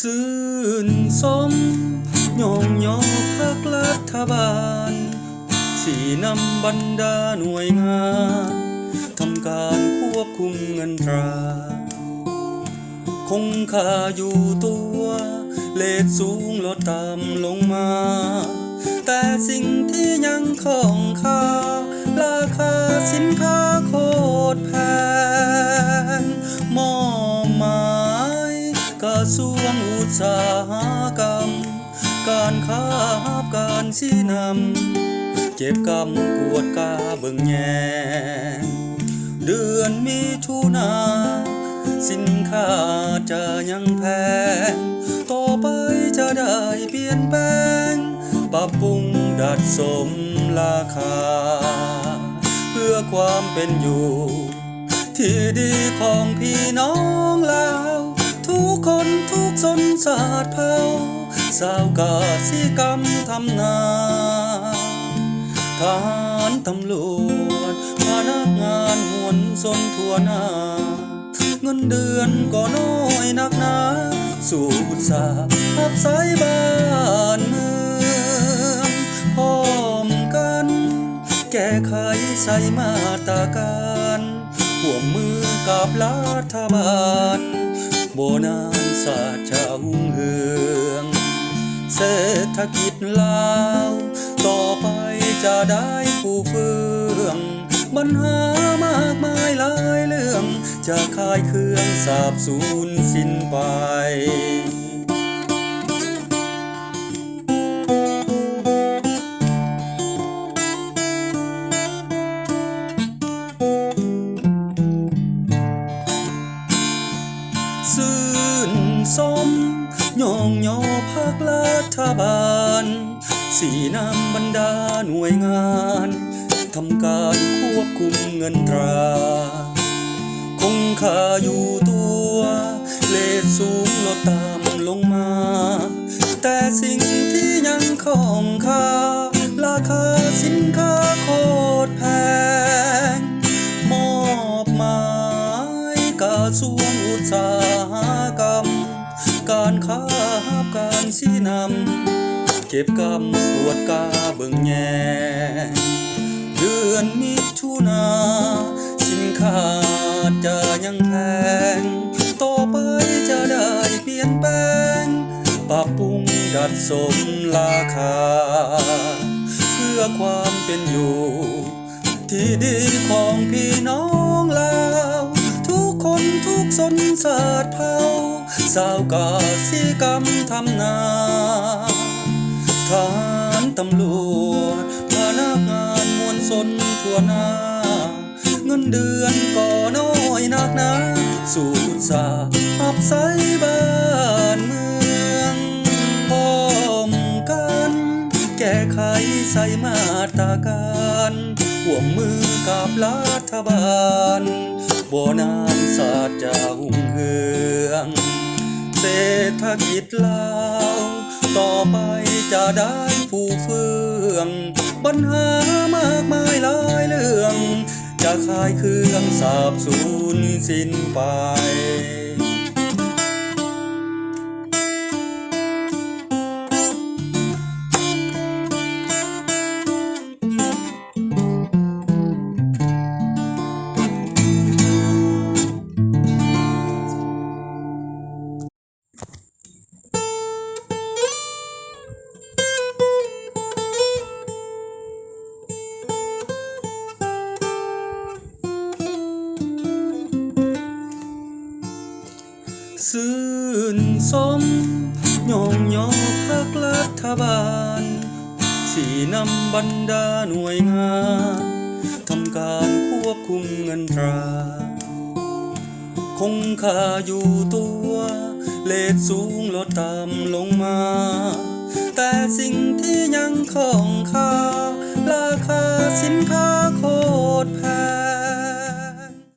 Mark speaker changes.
Speaker 1: ซื่นสมยองยอพักรัฐบาล สี่นำบรรดาหน่วยงานทำการควบคุมเงินตรา คงค่าอยู่ตัว เลทสูงลดต่ำลงมา แต่สิ่งที่ยังคงคาราคาสินค้าโคตรแพง ทรวงอุตสาหกรรม การค้าการชี้นำเก็บกำกวดกาเบิ่งแยงเดือนมิถุนาสินค้าจะยังแพง ต่อไปจะได้เปลี่ยนแปลง ปรับปรุงดัดสมราคา เพื่อความเป็นอยู่ ที่ดีของพี่น้องลาว คนทุกสนสาดเผาสาวกาสิกรรมทำนาทหารตำรวจพนักงานหวนสนทั่วหน้า เงินเดือนก็น้อยนักหนาสู่อุตสาหับสายบ้านเมืองพร้อมกัน แก้ไขใส่มาตาการห่วมมือกับรัฐบาล โบนานศาสตร์ชาวหุ่งเฮือง เศรษฐกิจลาว ต่อไปจะได้ฟูเฟืองปัญหามากมายหลายเรื่อง จะคลายเครื่องสาบสูญสิ้นไป บาล สีนำบรรดาหน่วยงาน ทำการควบคุมเงินตรา คงค่าอยู่ตัว เลทสูงลดต่ำลงมา แต่สิ่งที่ยังคงคาราคาสินค้าโคตรแพง มอบหมายกระทรวง นำเก็บกำปวดกาเบิ่งแยงเดือนมิถุนาสินค้าจะยังแพง ต่อไปจะได้เปลี่ยนแปลง ปรับปรุงดัดสมราคา เพื่อความเป็นอยู่ ที่ดีของพี่น้องลาทุกคนทุกสนสาดเผา สาวกาสิกรรมทำนาทหารตำรวจพนักงานมวลสนทั่วหน้า เงินเดือนก็น้อยนักหนาสู่อุตสาหับใสบ้านเมืองพร้อมกัน แก้ไขใส่มาตราการห่วมมือกับรัฐบาลโบนานศาสตร์จะหุ่งเฮืองเศ รษฐกิจลาวต่อไปจะได้ฟูเฟือง ปัญหามากมายหลายเรื่อง จะคลายเครื่องสาบสูญสิ้นไป ซื่นสมยองยอพักรัฐบาล สี่นำบรรดาหน่วยงานทำการควบคุมเงินตรา คงค่าอยู่ตัว เลทสูงลดต่ำลงมา แต่สิ่งที่ยังคงคาราคาสินค้า